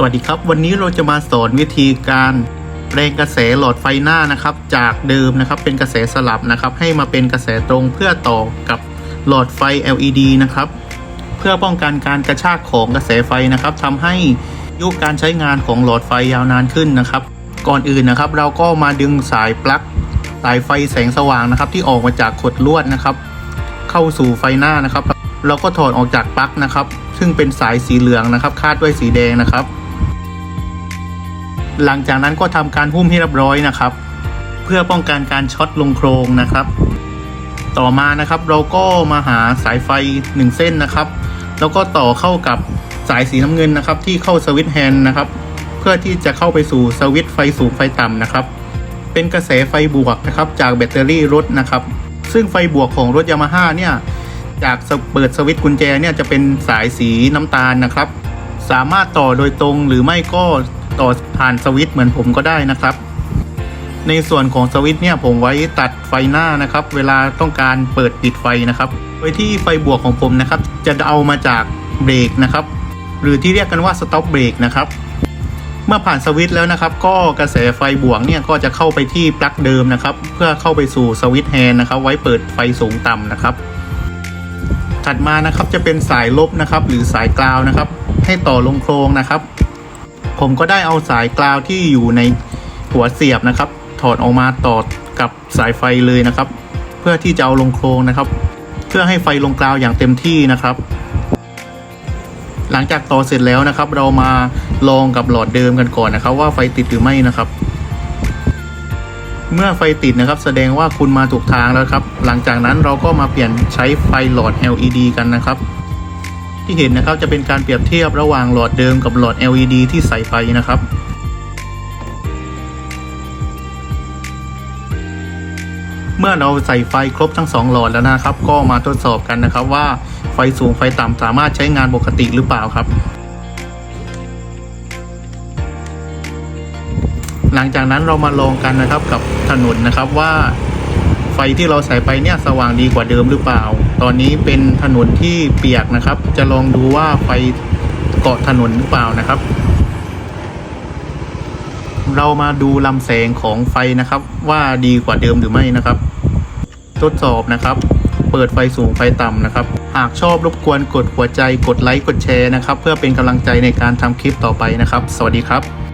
สวัสดีครับ วันนี้เราจะมาสอนวิธีการแปลงกระแสหลอดไฟหน้านะครับ จากเดิมนะครับเป็นกระแสสลับนะครับ ให้มาเป็นกระแสตรงเพื่อต่อกับหลอดไฟ LED นะครับ เพื่อป้องกันการกระชากของกระแสไฟนะครับทำให้ยุคการใช้งานของหลอดไฟยาวนานขึ้นนะครับ ก่อนอื่นนะครับ เราก็มาดึงสายปลั๊กสายไฟแสงสว่างนะครับ ที่ออกมาจากขดลวดนะครับ เข้าสู่ไฟหน้านะครับ เราก็ถอดออกจากปลั๊กนะครับ ซึ่งเป็นสายสีเหลืองนะครับ คาดด้วยสีแดงนะครับ หลังจากนั้นก็ทำการหุ้มให้เรียบร้อยนะครับ เพื่อป้องกันการช็อตลงโครงนะครับ ต่อมานะครับเราก็มาหาสายไฟหนึ่งเส้นนะครับ แล้วก็ต่อเข้ากับสายสีน้ำเงินนะครับ ที่เข้าสวิตช์แฮนด์นะครับ เพื่อที่จะเข้าไปสู่สวิตช์ไฟสูงไฟต่ำนะครับ เป็นกระแสไฟบวกนะครับ จากแบตเตอรี่รถนะครับ ซึ่งไฟบวกของรถยามาฮ่าเนี่ยจากเปิดสวิตช์กุญแจเนี่ยจะเป็นสายสีน้ำตาลนะครับ สามารถต่อโดยตรงหรือไม่ก็ ต่อผ่านสวิตช์เหมือนผมก็ได้นะครับ ในส่วนของสวิตช์เนี่ยผมไว้ตัดไฟหน้านะครับ เวลาต้องการเปิดปิดไฟนะครับโดยที่ไฟบวกของผมนะครับ จะเอามาจากเบรกนะครับ หรือที่เรียกกันว่าสต็อปเบรกนะครับเมื่อผ่านสวิตช์แล้วนะครับ ก็กระแสไฟบวกเนี่ยก็จะเข้าไปที่ปลั๊กเดิมนะครับ เพื่อเข้าไปสู่สวิตช์แฮนด์นะครับ ไว้เปิดไฟสูงต่ำนะครับ ถัดมานะครับจะเป็นสายลบนะครับ หรือสายกราวนะครับ ให้ต่อลงโครงนะครับ ผมก็ได้เอาสายกราวที่อยู่ในหัวเสียบนะครับ ถอดออกมาต่อกับสายไฟเลยนะครับ เพื่อที่จะเอาลงโครงนะครับ เพื่อให้ไฟลงกราวอย่างเต็มที่นะครับ หลังจากต่อเสร็จแล้วนะครับ เรามาลองกับหลอดเดิมกันก่อนนะครับ ว่าไฟติดหรือไม่นะครับ เมื่อไฟติดนะครับ แสดงว่าคุณมาถูกทางแล้วครับ หลังจากนั้นเราก็มาเปลี่ยนใช้ไฟหลอด LED กันนะครับ ที่เห็นนะครับจะเป็นการเปรียบเทียบระหว่างหลอดเดิมกับหลอด LED ที่ใส่ไปนะครับเมื่อเราใส่ไฟครบทั้งสองหลอดแล้วนะครับ ก็มาทดสอบกันนะครับว่าไฟสูงไฟต่ำสามารถใช้งานปกติหรือเปล่าครับ หลังจากนั้นเรามาลองกันนะครับกับถนนนะครับว่า ฟที่เราใส่ไปเนี่ยสว่างดีกว่าเดิมหรือเปล่า ตอนนี้เป็นถนนที่เปียกนะครับ จะลองดูว่าไฟเกาะถนนหรือเปล่านะครับ เรามาดูลำแสงของไฟนะครับ ว่าดีกว่าเดิมหรือไม่นะครับ ทดสอบนะครับ เปิดไฟสูงไฟต่ำนะครับ หากชอบรบกวนกดหัวใจกดไลค์กดแชร์นะครับ เพื่อเป็นกำลังใจในการทำคลิปต่อไปนะครับ สวัสดีครับ